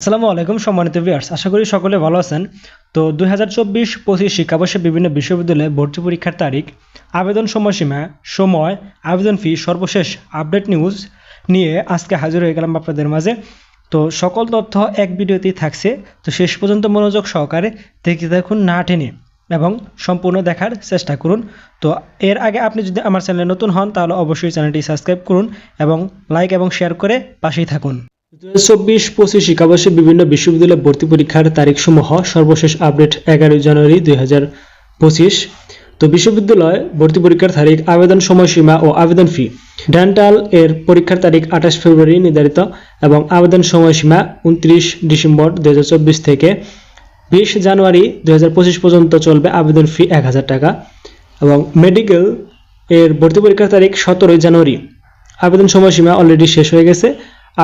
আসসালামু আলাইকুম, সম্মানিত ভিউয়ার্স আশা করি সকলে ভালো আছেন। তো দুই হাজার চব্বিশ পঁচিশ শিক্ষাবর্ষে বিভিন্ন বিশ্ববিদ্যালয়ে ভর্তি পরীক্ষার তারিখ, আবেদন সময়সীমা, সময়, আবেদন ফি সর্বশেষ আপডেট নিউজ নিয়ে আজকে হাজির হয়ে গেলাম আপনাদের মাঝে। তো সকল তথ্য এক ভিডিওতেই থাকছে। তো শেষ পর্যন্ত মনোযোগ সহকারে দেখতে দেখুন না টেনে, এবং সম্পূর্ণ দেখার চেষ্টা করুন। তো এর আগে আপনি যদি আমার চ্যানেলে নতুন হন, তাহলে অবশ্যই চ্যানেলটি সাবস্ক্রাইব করুন এবং লাইক এবং শেয়ার করে পাশেই থাকুন। চব্বিশ পঁচিশ শিক্ষাবর্ষে বিভিন্ন বিশ্ববিদ্যালয়ে ভর্তি পরীক্ষার তারিখসমূহ সর্বশেষ আপডেট এগারোই জানুয়ারি দুই হাজার পঁচিশ। তো বিশ্ববিদ্যালয় ভর্তি পরীক্ষার তারিখ, আবেদন সময়সীমা ও আবেদন ফি। ডেন্টাল এর পরীক্ষার তারিখ আঠাশ ফেব্রুয়ারি নির্ধারিত এবং আবেদন সময়সীমা উনত্রিশ ডিসেম্বর দুই হাজার চব্বিশ থেকে বিশ জানুয়ারি দুই হাজার পঁচিশ পর্যন্ত চলবে আবেদন ফি এক হাজার টাকা এবং মেডিকেল এর ভর্তি পরীক্ষার তারিখ সতেরোই জানুয়ারি। আবেদন সময়সীমা অলরেডি শেষ হয়ে গেছে।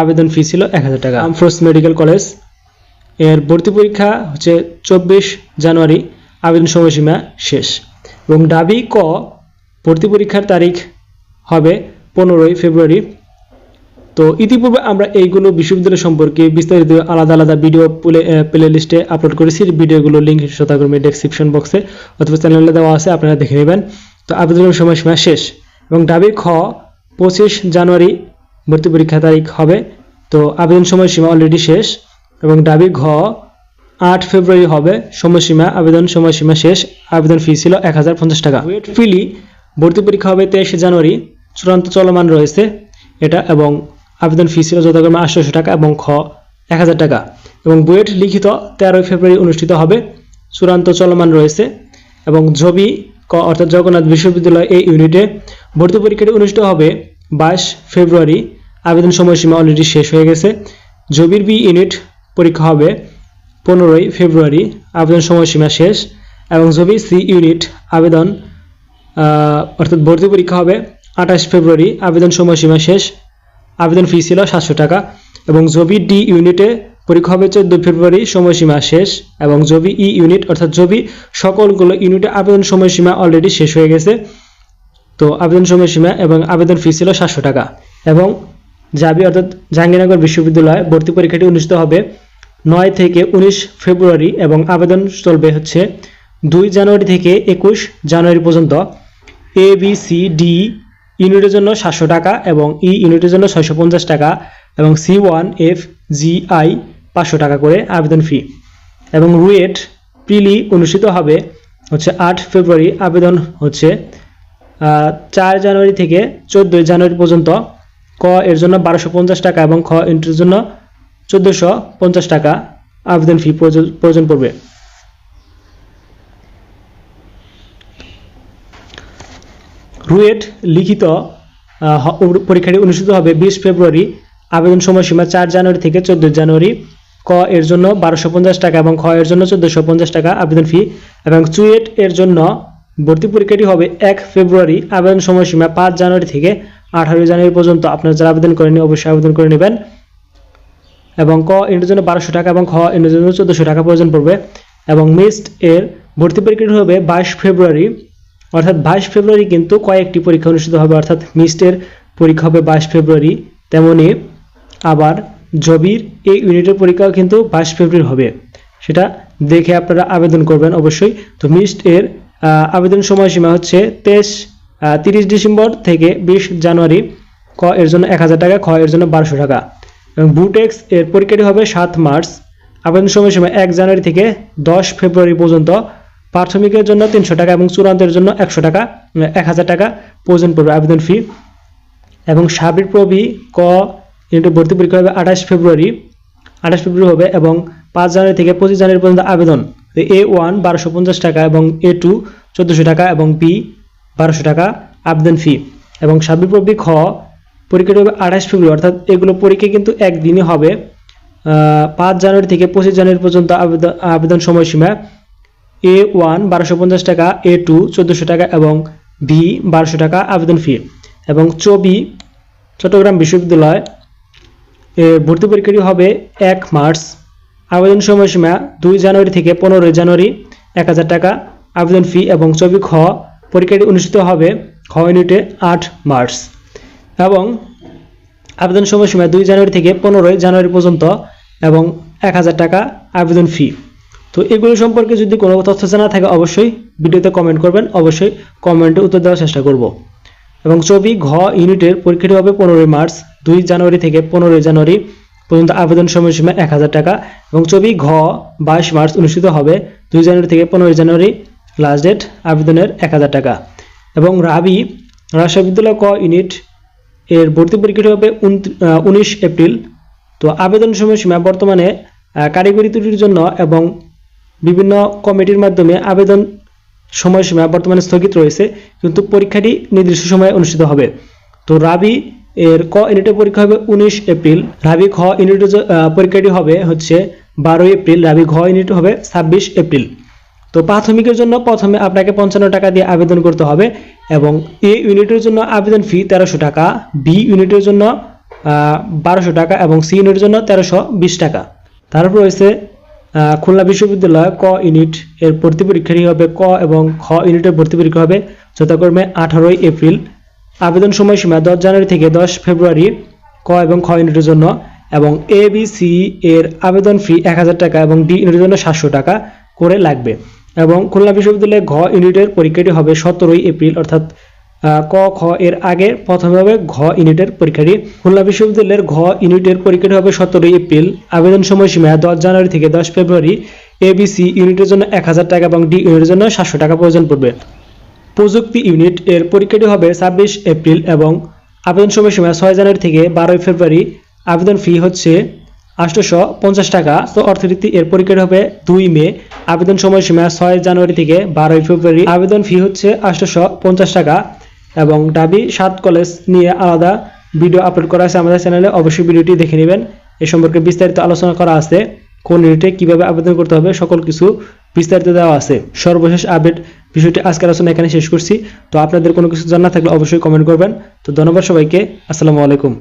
আবেদন ফি ছিল এক হাজার টাকা। আমফ্রোস মেডিকেল কলেজের ভর্তি পরীক্ষা হচ্ছে চব্বিশ জানুয়ারি, আবেদন সময়সীমা শেষ। এবং ডাবি ক, ভর্তি পরীক্ষার তারিখ হবে পনেরোই ফেব্রুয়ারি। তো ইতিপূর্বে আমরা এইগুলো বিশ্ববিদ্যালয় সম্পর্কে বিস্তারিত আলাদা আলাদা ভিডিও প্লে প্লে লিস্টে আপলোড করেছি। ভিডিওগুলো লিঙ্ক শতাকর্মী ডেসক্রিপশন বক্সে অথবা চ্যানেলে দেওয়া আছে, আপনারা দেখে নেবেন। তো আবেদনের সময়সীমা শেষ। এবং দাবি খ, পঁচিশ জানুয়ারি ভর্তি পরীক্ষা তারিখ হবে। তো আবেদন সময়সীমা অলরেডি শেষ এবং দাবি ঘ, আট ফেব্রুয়ারি হবে। সময়সীমা আবেদন সময়সীমা শেষ। আবেদন ফি ছিল এক হাজার পঞ্চাশ টাকা। ওয়েট ফিলি, ভর্তি পরীক্ষা হবে তেইশে জানুয়ারি। চূড়ান্ত চলমান রয়েছে এটা এবং আবেদন ফি ছিল যথাক্রমে আটশোশো টাকা এবং খ এক হাজার টাকা। এবং বুয়েট লিখিত তেরোই ফেব্রুয়ারি অনুষ্ঠিত হবে। চূড়ান্ত চলমান রয়েছে এবং জবি ক অর্থাৎ জগন্নাথ বিশ্ববিদ্যালয় এই ইউনিটে ভর্তি পরীক্ষাটি অনুষ্ঠিত হবে বাইশ ফেব্রুয়ারি আবেদন সময়সীমা অলরেডি শেষ হয়ে গেছে। জবির বি ইউনিট পরীক্ষা হবে পনেরোই ফেব্রুয়ারি, আবেদন সময়সীমা শেষ এবং জবি সি ইউনিট আবেদন অর্থাৎ ভর্তি পরীক্ষা হবে আঠাশ ফেব্রুয়ারি, আবেদন সময়সীমা শেষ, আবেদন ফি ছিল সাতশো টাকা এবং জবি ডি ইউনিটে পরীক্ষা হবে চোদ্দোই ফেব্রুয়ারি, সময়সীমা শেষ এবং জবি ই ইউনিট অর্থাৎ জবি সকলগুলো ইউনিটে আবেদন সময়সীমা অলরেডি শেষ হয়ে গেছে। তো আবেদন সময়সীমা এবং আবেদন ফি ছিল সাতশো টাকা এবং জাবি অর্থাৎ জাহাঙ্গীরনগর বিশ্ববিদ্যালয় ভর্তি পরীক্ষাটি অনুষ্ঠিত হবে নয় থেকে উনিশ ফেব্রুয়ারি এবং আবেদন চলবে হচ্ছে দুই জানুয়ারি থেকে একুশ জানুয়ারি পর্যন্ত। এ বি সি ডি ইউনিটের জন্য সাতশো টাকা এবং ই ইউনিটের জন্য ছয়শো পঞ্চাশ টাকা এবং C one F G I পাঁচশো টাকা করে আবেদন ফি এবং রুয়েট প্রিলি অনুষ্ঠিত হবে হচ্ছে আট ফেব্রুয়ারি। আবেদন হচ্ছে চার জানুয়ারি থেকে চোদ্দোই জানুয়ারি পর্যন্ত ক এর জন্য বারোশো পঞ্চাশ টাকা এবং খ ইন্টারের জন্য চোদ্দোশো পঞ্চাশ টাকা আবেদন ফি প্রয়োজন পড়বে। রুয়েট লিখিত পরীক্ষাটি অনুষ্ঠিত হবে বিশ ফেব্রুয়ারি। আবেদন সময়সীমা চার জানুয়ারি থেকে চোদ্দ জানুয়ারি। ক এর জন্য বারোশো পঞ্চাশ টাকা এবং খ এর জন্য চোদ্দোশো পঞ্চাশ টাকা আবেদন ফি এবং চুয়েট এর জন্য ভর্তি পরীক্ষাটি হবে এক ফেব্রুয়ারি। আবেদন সময়সীমা পাঁচ জানুয়ারি থেকে আঠারোই জানুয়ারি পর্যন্ত। আপনারা যারা আবেদন করেনি অবশ্যই আবেদন করে নেবেন। এবং ক এর জন্য বারোশো টাকা এবং খ এর জন্য চোদ্দোশো টাকা প্রয়োজন পড়বে। এবং মিসড এর ভর্তি পরীক্ষাটি হবে বাইশ ফেব্রুয়ারি। অর্থাৎ বাইশ ফেব্রুয়ারি কিন্তু কয়েকটি পরীক্ষা অনুষ্ঠিত হবে। অর্থাৎ মিস্টের পরীক্ষা হবে বাইশ ফেব্রুয়ারি। তেমনি আবার জবির এই ইউনিটের পরীক্ষাও কিন্তু বাইশ ফেব্রুয়ারি হবে। সেটা দেখে আপনারা আবেদন করবেন অবশ্যই। তো মিস্ট এর আবেদন সময়সীমা হচ্ছে তেইশ তিরিশ ডিসেম্বর থেকে বিশ জানুয়ারি। ক, এর জন্য এক হাজার টাকা, খ, এর জন্য বারোশো টাকা। এবং বুটেক্স এর পরীক্ষাটি হবে সাত মার্চ। আবেদন সময়সীমা এক জানুয়ারি থেকে দশ ফেব্রুয়ারি পর্যন্ত। প্রাথমিকের জন্য তিনশো টাকা এবং চূড়ান্তের জন্য একশো টাকা এক হাজার টাকা প্রয়োজন পড়বে আবেদন ফি। এবং সাবির প্রবি, ক ইউনিটে ভর্তি পরীক্ষা হবে আঠাশ ফেব্রুয়ারি। আঠাশ ফেব্রুয়ারি হবে এবং পাঁচ জানুয়ারি থেকে পঁচিশ জানুয়ারি পর্যন্ত আবেদন। এ ওয়ান বারোশো পঞ্চাশ টাকা এবং এ টু চোদ্দোশো টাকা এবং বি বারোশো টাকা আবেদন ফি এবং সাবির প্রবি খ পরীক্ষাটি হবে আঠাশ ফেব্রুয়ারি, অর্থাৎ এগুলো পরীক্ষা কিন্তু একদিনই হবে পাঁচ জানুয়ারি থেকে পঁচিশ জানুয়ারি পর্যন্ত আবেদন আবেদন সময়সীমা। এ ওয়ান বারোশো পঞ্চাশ টাকা এ টু চোদ্দোশো টাকা এবং ভি বারোশো টাকা আবেদন ফি এবং চবি, চট্টগ্রাম বিশ্ববিদ্যালয় ভর্তি পরীক্ষাটি হবে এক মার্চ। আবেদন সময়সীমা দুই জানুয়ারি থেকে পনেরোই জানুয়ারি এক হাজার টাকা। আবেদন ফি এবং চবি খ পরীক্ষাটি অনুষ্ঠিত হবে খ ইউনিটে আট মার্চ। এবং আবেদন সময়সীমা দুই জানুয়ারি থেকে পনেরোই জানুয়ারি পর্যন্ত এবং এক হাজার টাকা আবেদন ফি। তো এগুলো সম্পর্কে যদি কোনো তথ্য জানা থাকে অবশ্যই ভিডিওতে কমেন্ট করবেন, অবশ্যই কমেন্টে উত্তর দেওয়ার চেষ্টা করব। এবং ছবি ঘ ইউনিটের পরীক্ষাটি হবে পনেরোই মার্চ, দুই জানুয়ারি থেকে পনেরোই জানুয়ারি পর্যন্ত আবেদন সময়সীমা এক হাজার টাকা এবং ছবি ঘ বাইশ মার্চ অনুষ্ঠিত হবে দুই জানুয়ারি থেকে পনেরোই জানুয়ারি লাস্ট ডেট আবেদনের এক হাজার টাকা। এবং রাবি রাজশাহী বিদ্যালয় ক ইউনিট এর ভর্তি পরীক্ষাটি হবে উনিশ এপ্রিল। তো আবেদন সময়সীমা বর্তমানে কারিগরি ত্রুটির জন্য এবং বিভিন্ন কমিটির মাধ্যমে আবেদন সময়সীমা বর্তমানে স্থগিত রয়েছে, কিন্তু পরীক্ষাটি নির্দিষ্ট সময়ে অনুষ্ঠিত হবে। তো রাবি এর ক ইউনিটের পরীক্ষা হবে উনিশ এপ্রিল। রাবি খ ইউনিটের পরীক্ষাটি হবে হচ্ছে বারোই এপ্রিল। রাবি ঘ ইউনিট হবে ছাব্বিশ এপ্রিল। তো প্রাথমিকের জন্য প্রথমে আপনাকে পঞ্চান্ন টাকা দিয়ে আবেদন করতে হবে এবং এ ইউনিটের জন্য আবেদন ফি তেরোশো টাকা, বি ইউনিটের জন্য বারোশো টাকা এবং সি ইউনিটের জন্য তেরোশো বিশ টাকা। তারপর রয়েছে খুলনা বিশ্ববিদ্যালয় ক ইউনিট। এর ভর্তি পরীক্ষাটি হবে ক এবং খ ইউনিটের ভর্তি পরীক্ষা হবে যথাক্রমে আঠারোই এপ্রিল। আবেদন সময়সীমা দশ জানুয়ারি থেকে দশ ফেব্রুয়ারি ক এবং খ ইউনিটের জন্য এবং এ বি সি এর আবেদন ফি এক হাজার টাকা এবং ডি ইউনিটের জন্য সাতশো টাকা করে লাগবে। এবং খুলনা বিশ্ববিদ্যালয়ে ঘ ইউনিটের পরীক্ষাটি হবে সতেরোই এপ্রিল, অর্থাৎ ক, খ এর আগে প্রথমে হবে ঘ ইউনিটের পরীক্ষাটি। খুলনা বিশ্ববিদ্যালয়ের ঘ ইউনিটের পরীক্ষাটি হবে সতেরোই এপ্রিল। আবেদন সময়সীমা দশ জানুয়ারি থেকে দশ ফেব্রুয়ারি। এ বি সি ইউনিটের জন্য এক হাজার টাকা এবং ডি ইউনিটের জন্য সাতশো টাকা প্রয়োজন পড়বে। প্রযুক্তি ইউনিট এর পরীক্ষাটি হবে ছাব্বিশ এপ্রিল এবং আবেদন সময়সীমা ছয় জানুয়ারি থেকে বারোই ফেব্রুয়ারি। আবেদন ফি হচ্ছে আটশোশো পঞ্চাশ টাকা। তো অর্থনীতি এর পরীক্ষাটি হবে দুই মে। আবেদন সময়সীমা ছয় জানুয়ারি থেকে বারোই ফেব্রুয়ারি। আবেদন ফি হচ্ছে আটশোশো পঞ্চাশ টাকা এবং ডাবি সাত কলেজ নিয়ে আলাদা ভিডিও আপলোড করা আছে আমাদের চ্যানেলে। অবশ্যই ভিডিওটি দেখে নেবেন। এ সম্পর্কে বিস্তারিত আলোচনা করা আছে। কোন রেটে কীভাবে আবেদন করতে হবে, সকল কিছু বিস্তারিত দেওয়া আছে। সর্বশেষ আপডেট বিষয়টি আজকের আলোচনা এখানে শেষ করছি। তো আপনাদের কোনো কিছু জানা থাকলে অবশ্যই কমেন্ট করবেন। তো ধন্যবাদ সবাইকে। আসসালামু আলাইকুম।